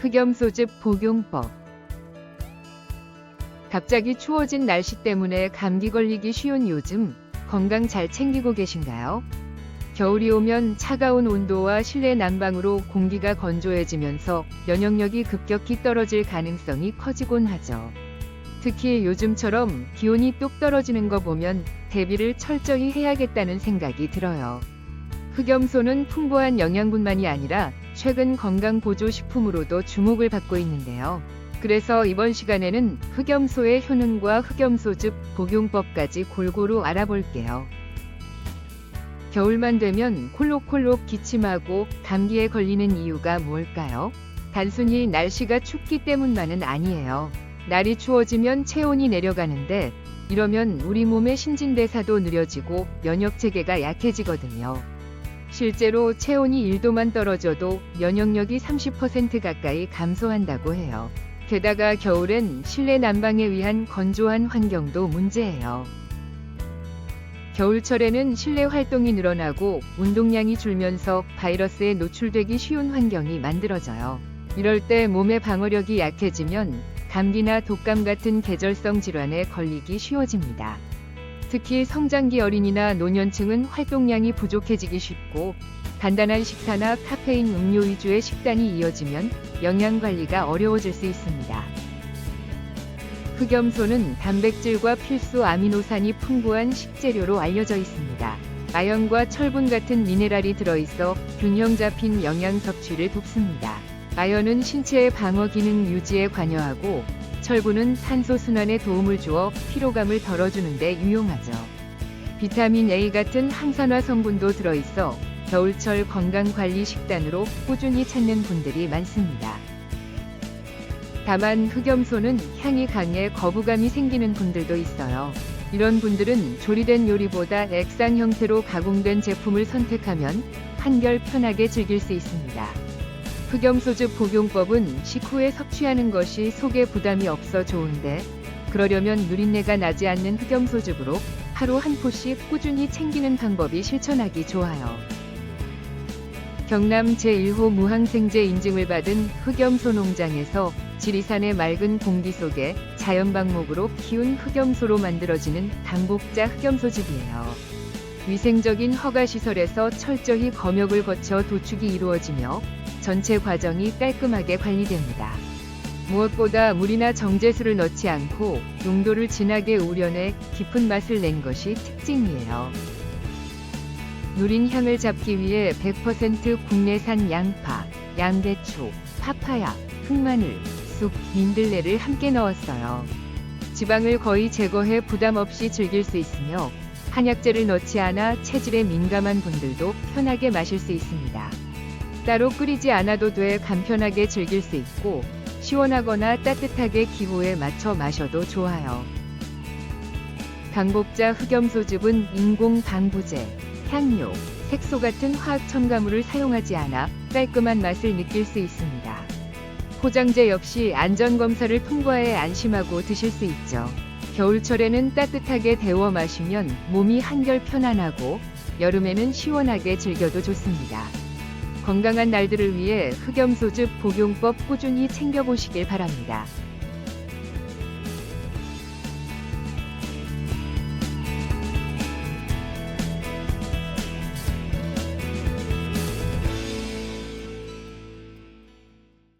흑염소즙 복용법 갑자기 추워진 날씨 때문에 감기 걸리기 쉬운 요즘 건강 잘 챙기고 계신가요? 겨울이 오면 차가운 온도와 실내 난방으로 공기가 건조해지면서 면역력이 급격히 떨어질 가능성이 커지곤 하죠. 특히 요즘처럼 기온이 뚝 떨어지는 거 보면 대비를 철저히 해야겠다는 생각이 들어요. 흑염소는 풍부한 영양분만이 아니라 최근 건강 보조 식품으로도 주목을 받고 있는데요. 그래서 이번 시간에는 흑염소의 효능과 흑염소즙 복용법까지 골고루 알아볼게요. 겨울만 되면 콜록콜록 기침하고 감기에 걸리는 이유가 뭘까요? 단순히 날씨가 춥기 때문만은 아니에요. 날이 추워지면 체온이 내려가는데 이러면 우리 몸의 신진대사도 느려지고 면역 체계가 약해지거든요. 실제로 체온이 1도만 떨어져도 면역력이 30% 가까이 감소한다고 해요. 게다가 겨울엔 실내 난방에 의한 건조한 환경도 문제예요. 겨울철에는 실내 활동이 늘어나고 운동량이 줄면서 바이러스에 노출되기 쉬운 환경이 만들어져요. 이럴 때 몸의 방어력이 약해지면 감기나 독감 같은 계절성 질환에 걸리기 쉬워집니다. 특히 성장기 어린이나 노년층은 활동량이 부족해지기 쉽고 간단한 식사나 카페인 음료 위주의 식단이 이어지면 영양 관리가 어려워질 수 있습니다. 흑염소는 단백질과 필수 아미노산이 풍부한 식재료로 알려져 있습니다. 아연과 철분 같은 미네랄이 들어있어 균형 잡힌 영양 섭취를 돕습니다. 아연은 신체의 방어 기능 유지에 관여하고 철분은 산소 순환에 도움을 주어 피로감을 덜어주는 데 유용하죠. 비타민 A 같은 항산화 성분도 들어있어 겨울철 건강관리 식단으로 꾸준히 찾는 분들이 많습니다. 다만 흑염소는 향이 강해 거부감이 생기는 분들도 있어요. 이런 분들은 조리된 요리보다 액상 형태로 가공된 제품을 선택하면 한결 편하게 즐길 수 있습니다. 흑염소즙 복용법은 식후에 섭취하는 것이 속에 부담이 없어 좋은데 그러려면 누린내가 나지 않는 흑염소즙으로 하루 한 포씩 꾸준히 챙기는 방법이 실천하기 좋아요. 경남 제1호 무항생제 인증을 받은 흑염소 농장에서 지리산의 맑은 공기 속에 자연 방목으로 키운 흑염소로 만들어지는 당복자 흑염소즙이에요. 위생적인 허가 시설에서 철저히 검역을 거쳐 도축이 이루어지며 전체 과정이 깔끔하게 관리됩니다. 무엇보다 물이나 정제수를 넣지 않고 농도를 진하게 우려내 깊은 맛을 낸 것이 특징이에요. 누린 향을 잡기 위해 100% 국내산 양파, 양배추, 파파야, 흑마늘, 쑥, 민들레를 함께 넣었어요. 지방을 거의 제거해 부담 없이 즐길 수 있으며 한약재를 넣지 않아 체질에 민감한 분들도 편하게 마실 수 있습니다. 따로 끓이지 않아도 돼 간편하게 즐길 수 있고 시원하거나 따뜻하게 기호에 맞춰 마셔도 좋아요. 방복자 흑염소즙은 인공 방부제, 향료, 색소 같은 화학 첨가물을 사용하지 않아 깔끔한 맛을 느낄 수 있습니다. 포장재 역시 안전검사를 통과해 안심하고 드실 수 있죠. 겨울철에는 따뜻하게 데워 마시면 몸이 한결 편안하고 여름에는 시원하게 즐겨도 좋습니다. 건강한 날들을 위해 흑염소 즙 복용법 꾸준히 챙겨보시길 바랍니다.